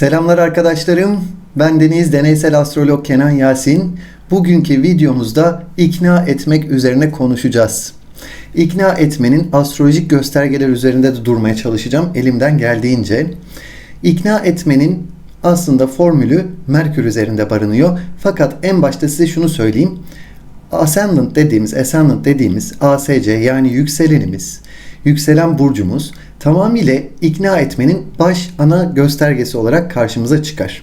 Selamlar arkadaşlarım. Ben Deniz Deneysel Astrolog Kenan Yasin. Bugünkü videomuzda ikna etmek üzerine konuşacağız. İkna etmenin astrolojik göstergeler üzerinde de durmaya çalışacağım elimden geldiğince. İkna etmenin aslında formülü Merkür üzerinde barınıyor. Fakat en başta size şunu söyleyeyim. Ascendant dediğimiz, ascendant dediğimiz ASC yani yükselenimiz, yükselen burcumuz tamamıyla ikna etmenin baş ana göstergesi olarak karşımıza çıkar.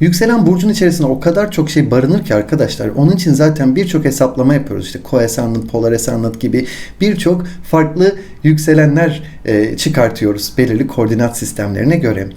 Yükselen burcun içerisinde o kadar çok şey barınır ki arkadaşlar. Onun için zaten birçok hesaplama yapıyoruz. İşte coascendant, polar gibi birçok farklı yükselenler e, çıkartıyoruz belirli koordinat sistemlerine göre.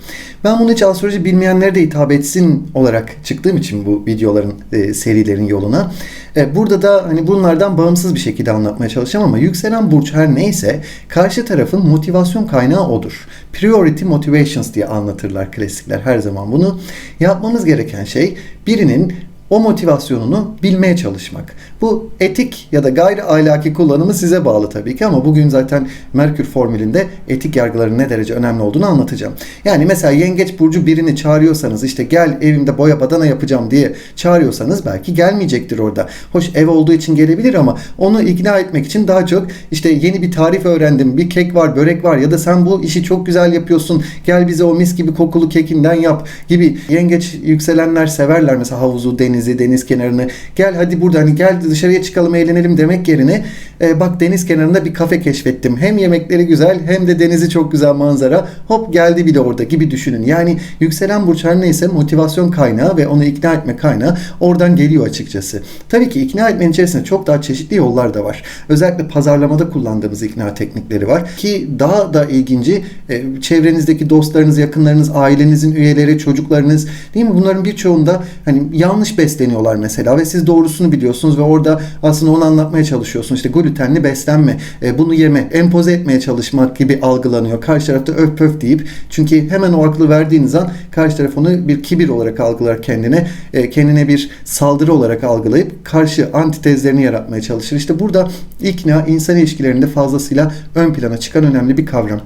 Ben bunu hiç astroloji bilmeyenlere de hitap etsin olarak çıktığım için bu videoların e, serilerin yoluna. E, burada da hani bunlardan bağımsız bir şekilde anlatmaya çalışacağım ama yükselen burç her neyse karşı tarafın motivasyon kaynağı odur. Priority motivations diye anlatırlar klasikler her zaman bunu. Yapmamız gereken şey birinin o motivasyonunu bilmeye çalışmak. Bu etik ya da gayri ahlaki kullanımı size bağlı tabii ki ama bugün zaten Merkür formülünde etik yargıların ne derece önemli olduğunu anlatacağım. Yani mesela yengeç burcu birini çağırıyorsanız işte gel evimde boya badana yapacağım diye çağırıyorsanız belki gelmeyecektir orada. Hoş ev olduğu için gelebilir ama onu ikna etmek için daha çok işte yeni bir tarif öğrendim, bir kek var, börek var ya da sen bu işi çok güzel yapıyorsun. Gel bize o mis gibi kokulu kekinden yap gibi yengeç yükselenler severler mesela havuzu, denizi, deniz kenarını. Gel hadi burada hani gel dışarıya çıkalım eğlenelim demek yerine e, bak deniz kenarında bir kafe keşfettim. Hem yemekleri güzel hem de denizi çok güzel manzara. Hop geldi bile orada gibi düşünün. Yani yükselen burç her neyse motivasyon kaynağı ve onu ikna etme kaynağı oradan geliyor açıkçası. Tabii ki ikna etmenin içerisinde çok daha çeşitli yollar da var. Özellikle pazarlamada kullandığımız ikna teknikleri var ki daha da ilginci e, çevrenizdeki dostlarınız, yakınlarınız, ailenizin üyeleri, çocuklarınız değil mi? Bunların birçoğunda hani yanlış besleniyorlar mesela ve siz doğrusunu biliyorsunuz ve orada aslında onu anlatmaya çalışıyorsunuz. İşte glutenli beslenme, e, bunu yeme, empoze etmeye çalışmak gibi algılanıyor. Karşı tarafta öf pöf deyip çünkü hemen o aklı verdiğiniz an karşı taraf onu bir kibir olarak algılar kendine, e, kendine bir saldırı olarak algılayıp karşı antitezlerini yaratmaya çalışır. İşte burada ikna insan ilişkilerinde fazlasıyla ön plana çıkan önemli bir kavram.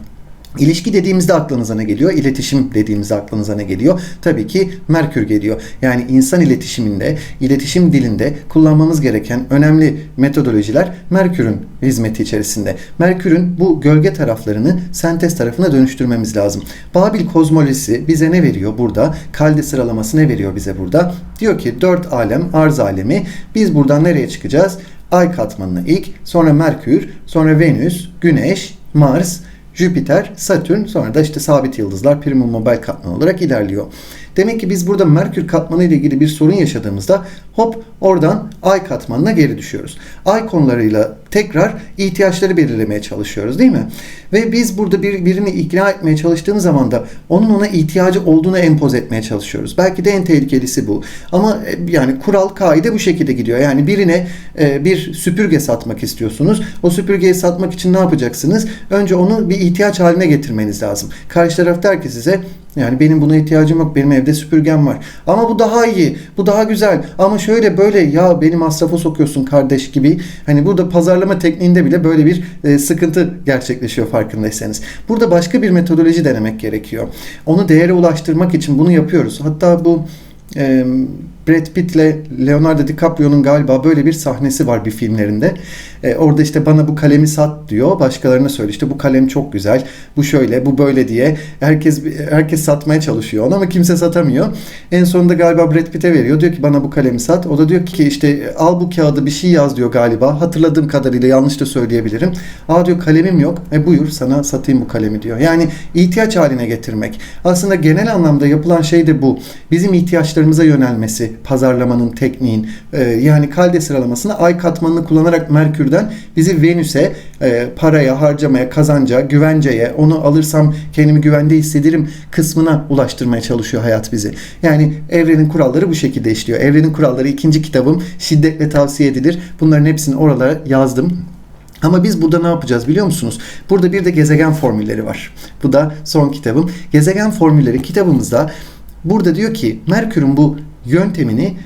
İlişki dediğimizde aklınıza ne geliyor? İletişim dediğimizde aklınıza ne geliyor? Tabii ki Merkür geliyor. Yani insan iletişiminde, iletişim dilinde kullanmamız gereken önemli metodolojiler Merkür'ün hizmeti içerisinde. Merkür'ün bu gölge taraflarını sentez tarafına dönüştürmemiz lazım. Babil kozmolojisi bize ne veriyor burada? Kalde sıralaması ne veriyor bize burada? Diyor ki dört alem, arz alemi. Biz buradan nereye çıkacağız? Ay katmanına ilk, sonra Merkür, sonra Venüs, Güneş, Mars, Jüpiter, Satürn sonra da işte sabit yıldızlar primum mobile katman olarak ilerliyor. Demek ki biz burada Merkür katmanı ile ilgili bir sorun yaşadığımızda hop oradan Ay katmanına geri düşüyoruz. Ay konularıyla tekrar ihtiyaçları belirlemeye çalışıyoruz değil mi? Ve biz burada bir, birini ikna etmeye çalıştığımız zaman da onun ona ihtiyacı olduğunu empoze etmeye çalışıyoruz. Belki de en tehlikelisi bu. Ama e, yani kural kaide bu şekilde gidiyor. Yani birine e, bir süpürge satmak istiyorsunuz. O süpürgeyi satmak için ne yapacaksınız? Önce onu bir ihtiyaç haline getirmeniz lazım. Karşı taraf der ki size yani benim buna ihtiyacım yok. Benim evde süpürgem var. Ama bu daha iyi. Bu daha güzel. Ama şöyle böyle ya beni masrafa sokuyorsun kardeş gibi. Hani burada pazarlama tekniğinde bile böyle bir e, sıkıntı gerçekleşiyor farkındaysanız. Burada başka bir metodoloji denemek gerekiyor. Onu değere ulaştırmak için bunu yapıyoruz. Hatta bu e, Brad Pitt ile Leonardo DiCaprio'nun galiba böyle bir sahnesi var bir filmlerinde. E, orada işte bana bu kalemi sat diyor. Başkalarına söyle işte bu kalem çok güzel. Bu şöyle, bu böyle diye. Herkes herkes satmaya çalışıyor onu ama kimse satamıyor. En sonunda galiba Brad Pitt'e veriyor. Diyor ki bana bu kalemi sat. O da diyor ki işte al bu kağıdı bir şey yaz diyor galiba. Hatırladığım kadarıyla yanlış da söyleyebilirim. Aa diyor kalemim yok. E buyur sana satayım bu kalemi diyor. Yani ihtiyaç haline getirmek. Aslında genel anlamda yapılan şey de bu. Bizim ihtiyaçlarımıza yönelmesi pazarlamanın tekniğin e, yani kalde sıralamasını ay katmanını kullanarak Merkür'den bizi Venüs'e e, paraya, harcamaya, kazanca, güvenceye, onu alırsam kendimi güvende hissederim kısmına ulaştırmaya çalışıyor hayat bizi. Yani evrenin kuralları bu şekilde işliyor. Evrenin kuralları ikinci kitabım şiddetle tavsiye edilir. Bunların hepsini oralara yazdım. Ama biz burada ne yapacağız biliyor musunuz? Burada bir de gezegen formülleri var. Bu da son kitabım. Gezegen formülleri kitabımızda burada diyor ki Merkür'ün bu yöntemini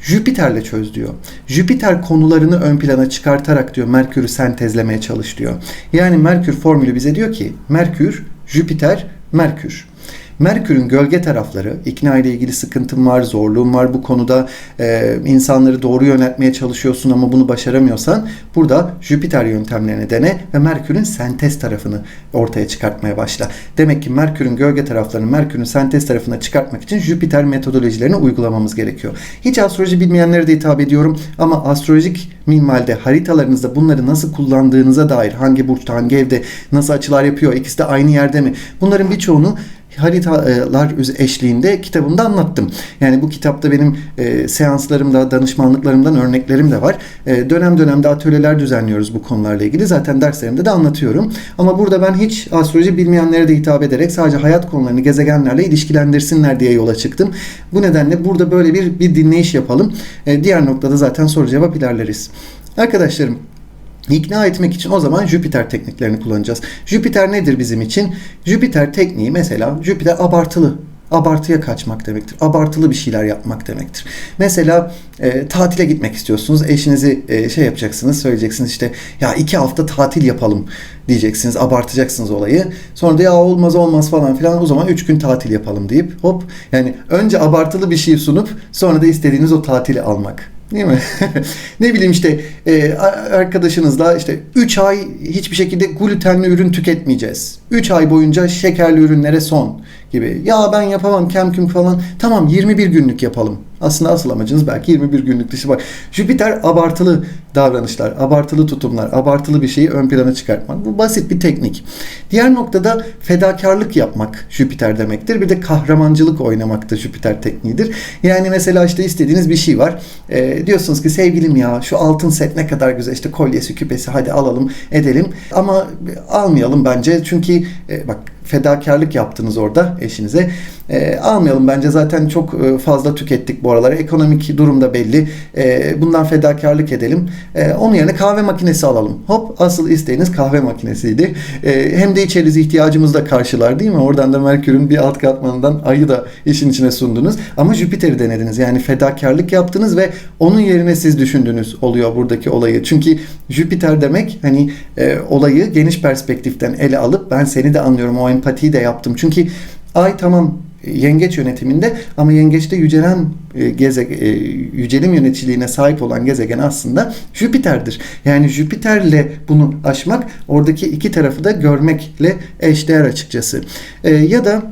Jüpiter'le çöz diyor. Jüpiter konularını ön plana çıkartarak diyor Merkür'ü sentezlemeye çalış diyor. Yani Merkür formülü bize diyor ki Merkür, Jüpiter, Merkür. Merkür'ün gölge tarafları, ikna ile ilgili sıkıntım var, zorluğum var bu konuda, e, insanları doğru yöneltmeye çalışıyorsun ama bunu başaramıyorsan burada Jüpiter yöntemlerini dene ve Merkür'ün sentez tarafını ortaya çıkartmaya başla. Demek ki Merkür'ün gölge taraflarını Merkür'ün sentez tarafına çıkartmak için Jüpiter metodolojilerini uygulamamız gerekiyor. Hiç astroloji bilmeyenlere de hitap ediyorum ama astrolojik minvalde haritalarınızda bunları nasıl kullandığınıza dair hangi burçta hangi evde nasıl açılar yapıyor ikisi de aynı yerde mi bunların birçoğunu haritalar eşliğinde kitabımda anlattım. Yani bu kitapta benim e, seanslarımda, danışmanlıklarımdan örneklerim de var. E, dönem dönemde atölyeler düzenliyoruz bu konularla ilgili. Zaten derslerimde de anlatıyorum. Ama burada ben hiç astroloji bilmeyenlere de hitap ederek sadece hayat konularını gezegenlerle ilişkilendirsinler diye yola çıktım. Bu nedenle burada böyle bir, bir dinleyiş yapalım. E, diğer noktada zaten soru cevap ilerleriz. Arkadaşlarım İkna etmek için o zaman Jüpiter tekniklerini kullanacağız. Jüpiter nedir bizim için? Jüpiter tekniği mesela Jüpiter abartılı abartıya kaçmak demektir. Abartılı bir şeyler yapmak demektir. Mesela e, tatile gitmek istiyorsunuz. Eşinizi e, şey yapacaksınız, söyleyeceksiniz işte ya iki hafta tatil yapalım diyeceksiniz. Abartacaksınız olayı. Sonra da ya olmaz olmaz falan filan o zaman üç gün tatil yapalım deyip hop yani önce abartılı bir şey sunup sonra da istediğiniz o tatili almak. Değil mi? ne bileyim işte e, arkadaşınızla işte 3 ay hiçbir şekilde glutenli ürün tüketmeyeceğiz. 3 ay boyunca şekerli ürünlere son gibi. Ya ben yapamam kemküm falan. Tamam 21 günlük yapalım. Aslında asıl amacınız belki 21 günlük dışı bak. Jüpiter abartılı davranışlar, abartılı tutumlar, abartılı bir şeyi ön plana çıkartmak. Bu basit bir teknik. Diğer noktada fedakarlık yapmak Jüpiter demektir. Bir de kahramancılık oynamak da Jüpiter tekniğidir. Yani mesela işte istediğiniz bir şey var. E, diyorsunuz ki sevgilim ya şu altın set ne kadar güzel işte kolyesi küpesi hadi alalım edelim. Ama almayalım bence çünkü e, bak fedakarlık yaptınız orada eşinize. E, almayalım bence zaten çok e, fazla tükettik bu aralar. Ekonomik durum da belli. E, bundan fedakarlık edelim. E, onun yerine kahve makinesi alalım. Hop asıl isteğiniz kahve makinesiydi. E, hem de içeriz ihtiyacımızı da karşılar değil mi? Oradan da Merkür'ün bir alt katmanından ayı da işin içine sundunuz. Ama Jüpiter'i denediniz. Yani fedakarlık yaptınız ve onun yerine siz düşündünüz oluyor buradaki olayı. Çünkü Jüpiter demek hani e, olayı geniş perspektiften ele alıp ben seni de anlıyorum o empatiyi de yaptım. Çünkü ay tamam yengeç yönetiminde ama yengeçte yücelen e, e, yücelim yöneticiliğine sahip olan gezegen aslında Jüpiter'dir. Yani Jüpiter'le bunu aşmak oradaki iki tarafı da görmekle eşdeğer açıkçası. E, ya da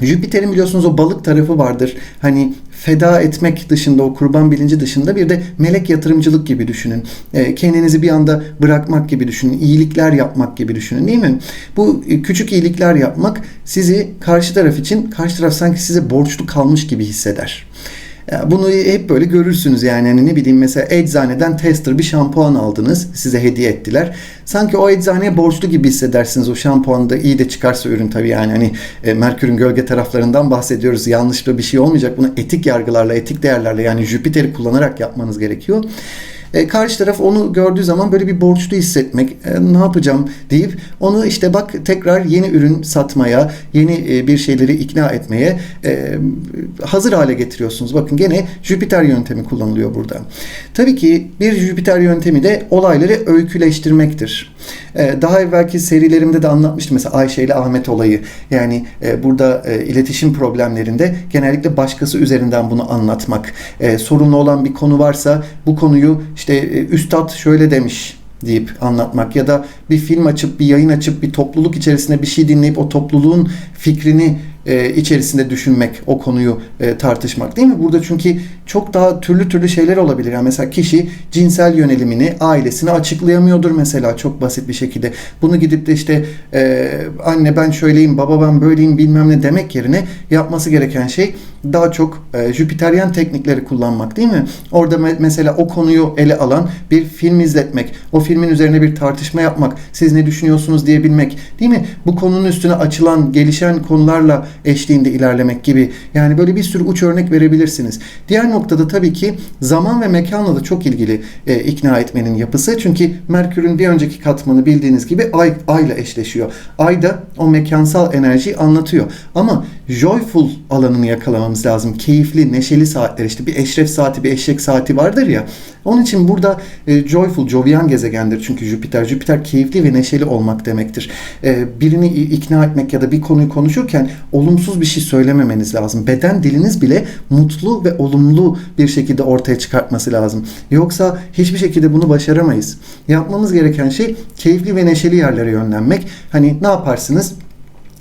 Jüpiter'in biliyorsunuz o balık tarafı vardır. Hani feda etmek dışında o kurban bilinci dışında bir de melek yatırımcılık gibi düşünün. E, kendinizi bir anda bırakmak gibi düşünün. iyilikler yapmak gibi düşünün değil mi? Bu e, küçük iyilikler yapmak sizi karşı taraf için karşı taraf sanki size borçlu kalmış gibi hisseder. Bunu hep böyle görürsünüz yani hani ne bileyim mesela eczaneden tester bir şampuan aldınız size hediye ettiler. Sanki o eczaneye borçlu gibi hissedersiniz o şampuan da iyi de çıkarsa ürün tabii yani hani e, Merkür'ün gölge taraflarından bahsediyoruz. Yanlışlı bir şey olmayacak. Bunu etik yargılarla, etik değerlerle yani Jüpiter'i kullanarak yapmanız gerekiyor. E, karşı taraf onu gördüğü zaman böyle bir borçlu hissetmek, e, ne yapacağım deyip onu işte bak tekrar yeni ürün satmaya, yeni e, bir şeyleri ikna etmeye e, hazır hale getiriyorsunuz. Bakın gene Jüpiter yöntemi kullanılıyor burada. Tabii ki bir Jüpiter yöntemi de olayları öyküleştirmektir. E, daha evvelki serilerimde de anlatmıştım mesela Ayşe ile Ahmet olayı. Yani e, burada e, iletişim problemlerinde genellikle başkası üzerinden bunu anlatmak. E, sorunlu olan bir konu varsa bu konuyu işte e, üstad şöyle demiş deyip anlatmak ya da bir film açıp bir yayın açıp bir topluluk içerisinde bir şey dinleyip o topluluğun fikrini e, içerisinde düşünmek, o konuyu e, tartışmak değil mi? Burada çünkü çok daha türlü türlü şeyler olabilir. Yani mesela kişi cinsel yönelimini ailesine açıklayamıyordur mesela çok basit bir şekilde. Bunu gidip de işte e, anne ben şöyleyim, baba ben böyleyim bilmem ne demek yerine yapması gereken şey daha çok e, Jüpiteryen teknikleri kullanmak değil mi? Orada me- mesela o konuyu ele alan bir film izletmek, o filmin üzerine bir tartışma yapmak, siz ne düşünüyorsunuz diyebilmek değil mi? Bu konunun üstüne açılan, gelişen konularla eşliğinde ilerlemek gibi. Yani böyle bir sürü uç örnek verebilirsiniz. Diğer noktada tabii ki zaman ve mekanla da çok ilgili e, ikna etmenin yapısı. Çünkü Merkür'ün bir önceki katmanı bildiğiniz gibi ay ayla eşleşiyor. Ay da o mekansal enerjiyi anlatıyor. Ama joyful alanını yakalamamız lazım. Keyifli, neşeli saatler işte bir eşref saati, bir eşek saati vardır ya. Onun için burada e, joyful, jovian gezegendir çünkü Jüpiter. Jüpiter keyifli ve neşeli olmak demektir. E, birini ikna etmek ya da bir konuyu konuşurken olur olumsuz bir şey söylememeniz lazım. Beden diliniz bile mutlu ve olumlu bir şekilde ortaya çıkartması lazım. Yoksa hiçbir şekilde bunu başaramayız. Yapmamız gereken şey keyifli ve neşeli yerlere yönlenmek. Hani ne yaparsınız?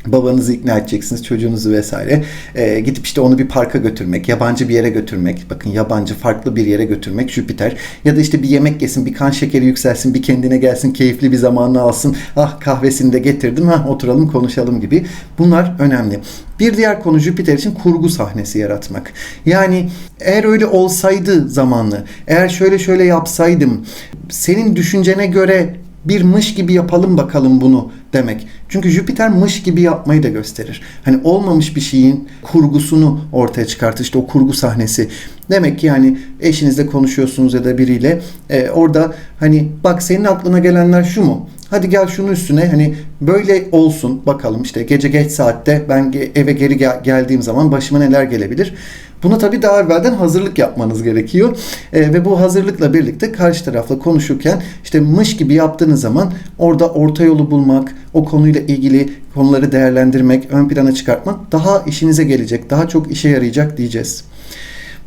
Babanızı ikna edeceksiniz, çocuğunuzu vesaire. Ee, gidip işte onu bir parka götürmek, yabancı bir yere götürmek. Bakın yabancı farklı bir yere götürmek Jüpiter. Ya da işte bir yemek yesin, bir kan şekeri yükselsin, bir kendine gelsin, keyifli bir zamanını alsın. Ah kahvesini de getirdim, ha oturalım konuşalım gibi. Bunlar önemli. Bir diğer konu Jüpiter için kurgu sahnesi yaratmak. Yani eğer öyle olsaydı zamanlı, eğer şöyle şöyle yapsaydım, senin düşüncene göre bir mış gibi yapalım bakalım bunu demek. Çünkü Jüpiter mış gibi yapmayı da gösterir. Hani olmamış bir şeyin kurgusunu ortaya çıkartır. İşte o kurgu sahnesi. Demek ki yani eşinizle konuşuyorsunuz ya da biriyle e, orada hani bak senin aklına gelenler şu mu? Hadi gel şunun üstüne hani böyle olsun bakalım işte gece geç saatte ben eve geri gel- geldiğim zaman başıma neler gelebilir. Buna tabii daha evvelden hazırlık yapmanız gerekiyor. E, ve bu hazırlıkla birlikte karşı tarafla konuşurken işte mış gibi yaptığınız zaman orada orta yolu bulmak, o konuyla ilgili konuları değerlendirmek, ön plana çıkartmak daha işinize gelecek, daha çok işe yarayacak diyeceğiz.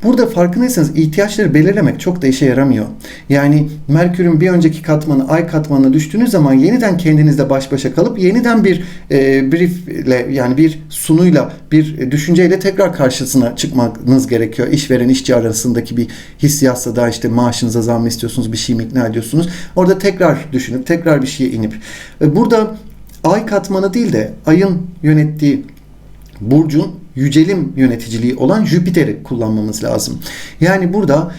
Burada farkındaysanız ihtiyaçları belirlemek çok da işe yaramıyor. Yani Merkür'ün bir önceki katmanı ay katmanına düştüğünüz zaman yeniden kendinizle baş başa kalıp yeniden bir e, briefle yani bir sunuyla bir düşünceyle tekrar karşısına çıkmanız gerekiyor. İşveren işçi arasındaki bir hissiyatsa da işte maaşınıza zam istiyorsunuz bir şey mi ikna ediyorsunuz. Orada tekrar düşünüp tekrar bir şeye inip e, burada ay katmanı değil de ayın yönettiği burcun yücelim yöneticiliği olan Jüpiter'i kullanmamız lazım. Yani burada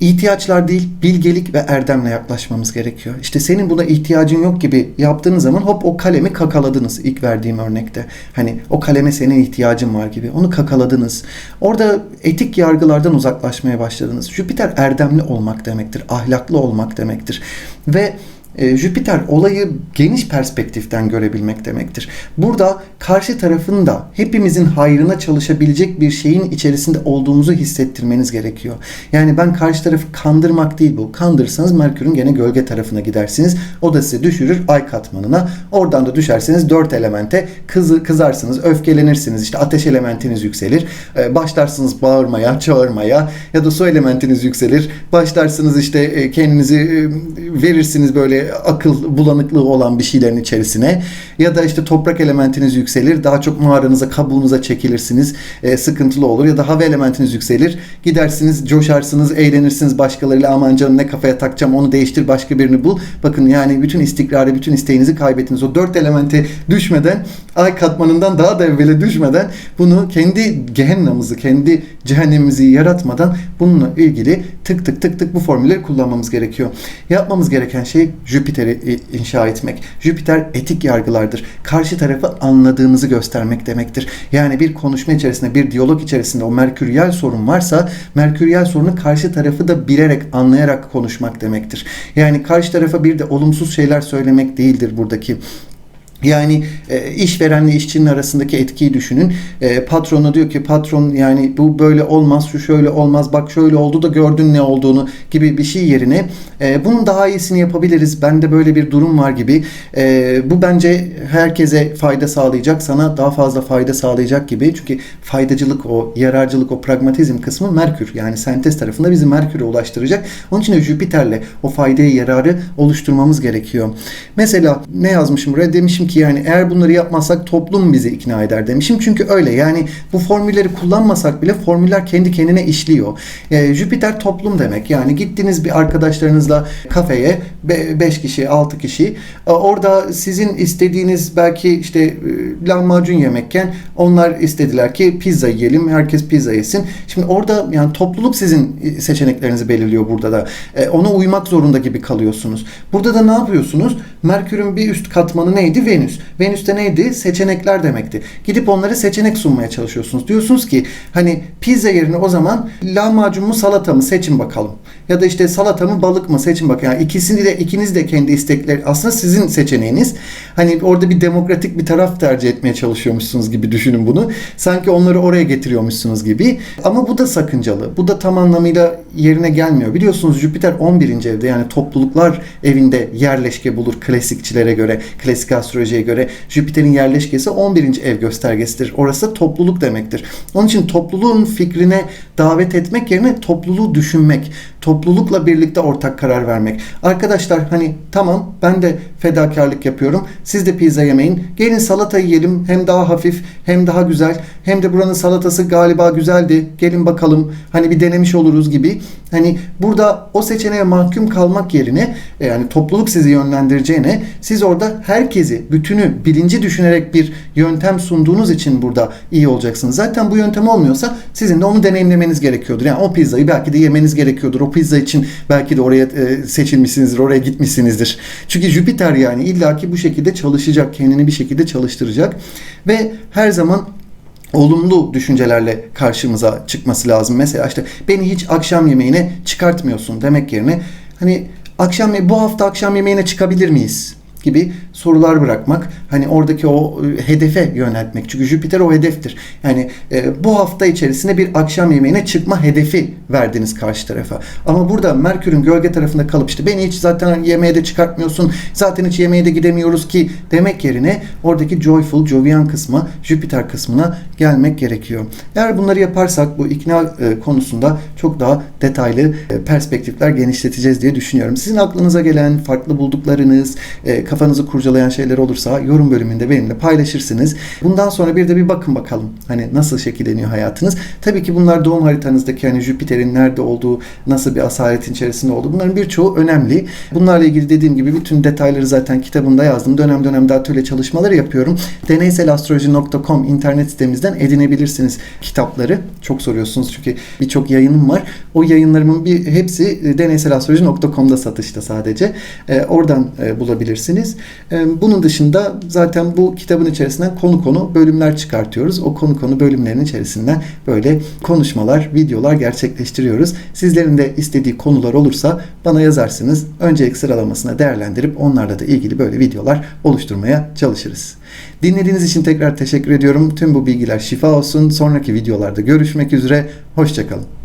ihtiyaçlar değil bilgelik ve erdemle yaklaşmamız gerekiyor. İşte senin buna ihtiyacın yok gibi yaptığınız zaman hop o kalemi kakaladınız ilk verdiğim örnekte. Hani o kaleme senin ihtiyacın var gibi. Onu kakaladınız. Orada etik yargılardan uzaklaşmaya başladınız. Jüpiter erdemli olmak demektir. Ahlaklı olmak demektir. Ve e, Jüpiter olayı geniş perspektiften görebilmek demektir. Burada karşı tarafın da hepimizin hayrına çalışabilecek bir şeyin içerisinde olduğumuzu hissettirmeniz gerekiyor. Yani ben karşı tarafı kandırmak değil bu. Kandırırsanız Merkür'ün gene gölge tarafına gidersiniz. O da sizi düşürür ay katmanına. Oradan da düşerseniz dört elemente kızı, kızarsınız, öfkelenirsiniz. İşte ateş elementiniz yükselir. E, başlarsınız bağırmaya, çağırmaya ya da su elementiniz yükselir. Başlarsınız işte e, kendinizi verirsiniz böyle akıl bulanıklığı olan bir şeylerin içerisine ya da işte toprak elementiniz yükselir daha çok mağaranıza kabuğunuza çekilirsiniz e, sıkıntılı olur ya da hava elementiniz yükselir gidersiniz coşarsınız eğlenirsiniz başkalarıyla aman canım ne kafaya takacağım onu değiştir başka birini bul bakın yani bütün istikrarı bütün isteğinizi kaybettiniz o dört elemente düşmeden ay katmanından daha da evvele düşmeden bunu kendi gehennamızı kendi cehennemimizi yaratmadan bununla ilgili tık tık tık tık bu formülleri kullanmamız gerekiyor. Yapmamız gereken şey Jüpiter'i inşa etmek. Jüpiter etik yargılardır. Karşı tarafı anladığımızı göstermek demektir. Yani bir konuşma içerisinde, bir diyalog içerisinde o merküriyel sorun varsa merküriyel sorunu karşı tarafı da bilerek, anlayarak konuşmak demektir. Yani karşı tarafa bir de olumsuz şeyler söylemek değildir buradaki yani e, işverenle işçinin arasındaki etkiyi düşünün. E, patrona diyor ki patron yani bu böyle olmaz, şu şöyle olmaz, bak şöyle oldu da gördün ne olduğunu gibi bir şey yerine e, bunun daha iyisini yapabiliriz. Bende böyle bir durum var gibi. E, bu bence herkese fayda sağlayacak, sana daha fazla fayda sağlayacak gibi. Çünkü faydacılık o, yararcılık o, pragmatizm kısmı Merkür. Yani sentez tarafında bizi Merkür'e ulaştıracak. Onun için de Jüpiter'le o faydayı, yararı oluşturmamız gerekiyor. Mesela ne yazmışım buraya? Demişim ki yani eğer bunları yapmazsak toplum bizi ikna eder demişim. Çünkü öyle yani bu formülleri kullanmasak bile formüller kendi kendine işliyor. E, Jüpiter toplum demek. Yani gittiniz bir arkadaşlarınızla kafeye 5 kişi 6 kişi e, orada sizin istediğiniz belki işte e, lahmacun yemekken onlar istediler ki pizza yiyelim. Herkes pizza yesin. Şimdi orada yani topluluk sizin seçeneklerinizi belirliyor burada da. E, ona uymak zorunda gibi kalıyorsunuz. Burada da ne yapıyorsunuz? Merkür'ün bir üst katmanı neydi? Venüs. Venüs. Venüs'te neydi? Seçenekler demekti. Gidip onlara seçenek sunmaya çalışıyorsunuz. Diyorsunuz ki hani pizza yerine o zaman lahmacun mu salata mı seçin bakalım. Ya da işte salata mı balık mı seçin bakalım. Yani ikisini de ikiniz de kendi istekleri aslında sizin seçeneğiniz. Hani orada bir demokratik bir taraf tercih etmeye çalışıyormuşsunuz gibi düşünün bunu. Sanki onları oraya getiriyormuşsunuz gibi. Ama bu da sakıncalı. Bu da tam anlamıyla yerine gelmiyor. Biliyorsunuz Jüpiter 11. evde yani topluluklar evinde yerleşke bulur klasikçilere göre, klasik astroloji astrolojiye göre Jüpiter'in yerleşkesi 11. ev göstergesidir. Orası topluluk demektir. Onun için topluluğun fikrine davet etmek yerine topluluğu düşünmek, toplulukla birlikte ortak karar vermek. Arkadaşlar hani tamam ben de fedakarlık yapıyorum. Siz de pizza yemeyin. Gelin salata yiyelim. Hem daha hafif hem daha güzel. Hem de buranın salatası galiba güzeldi. Gelin bakalım. Hani bir denemiş oluruz gibi. Hani burada o seçeneğe mahkum kalmak yerine e, yani topluluk sizi yönlendireceğine siz orada herkesi, bütünü, bilinci düşünerek bir yöntem sunduğunuz için burada iyi olacaksınız. Zaten bu yöntem olmuyorsa sizin de onu deneyimlemeniz gerekiyordur. Yani o pizzayı belki de yemeniz gerekiyordur. O pizza için belki de oraya e, seçilmişsinizdir, oraya gitmişsinizdir. Çünkü Jüpiter yani illaki bu şekilde çalışacak, kendini bir şekilde çalıştıracak ve her zaman olumlu düşüncelerle karşımıza çıkması lazım. Mesela işte beni hiç akşam yemeğine çıkartmıyorsun demek yerine hani akşam bu hafta akşam yemeğine çıkabilir miyiz? Gibi sorular bırakmak. Hani oradaki o e, hedefe yöneltmek. Çünkü Jüpiter o hedeftir. Yani e, bu hafta içerisinde bir akşam yemeğine çıkma hedefi verdiniz karşı tarafa. Ama burada Merkür'ün gölge tarafında kalıp işte beni hiç zaten yemeğe de çıkartmıyorsun. Zaten hiç yemeğe de gidemiyoruz ki demek yerine oradaki joyful, jovian kısmı, Jüpiter kısmına gelmek gerekiyor. Eğer bunları yaparsak bu ikna e, konusunda çok daha detaylı e, perspektifler genişleteceğiz diye düşünüyorum. Sizin aklınıza gelen farklı bulduklarınız, e, kafanızı kurcalayan şeyler olursa yorum bölümünde benimle paylaşırsınız. Bundan sonra bir de bir bakın bakalım. Hani nasıl şekilleniyor hayatınız. Tabii ki bunlar doğum haritanızdaki hani Jüpiter'in nerede olduğu, nasıl bir asaretin içerisinde olduğu bunların birçoğu önemli. Bunlarla ilgili dediğim gibi bütün detayları zaten kitabımda yazdım. Dönem dönem de atölye çalışmaları yapıyorum. Deneyselastroloji.com internet sitemizden edinebilirsiniz kitapları. Çok soruyorsunuz çünkü birçok yayınım var. O yayınlarımın bir hepsi deneyselastroloji.com'da satışta sadece. E, oradan e, bulabilirsiniz. E, bunun dışında zaten bu kitabın içerisinden konu konu bölümler çıkartıyoruz. O konu konu bölümlerin içerisinden böyle konuşmalar, videolar gerçekleştiriyoruz. Sizlerin de istediği konular olursa bana yazarsınız. Öncelik sıralamasına değerlendirip onlarla da ilgili böyle videolar oluşturmaya çalışırız. Dinlediğiniz için tekrar teşekkür ediyorum. Tüm bu bilgiler şifa olsun. Sonraki videolarda görüşmek üzere. Hoşçakalın.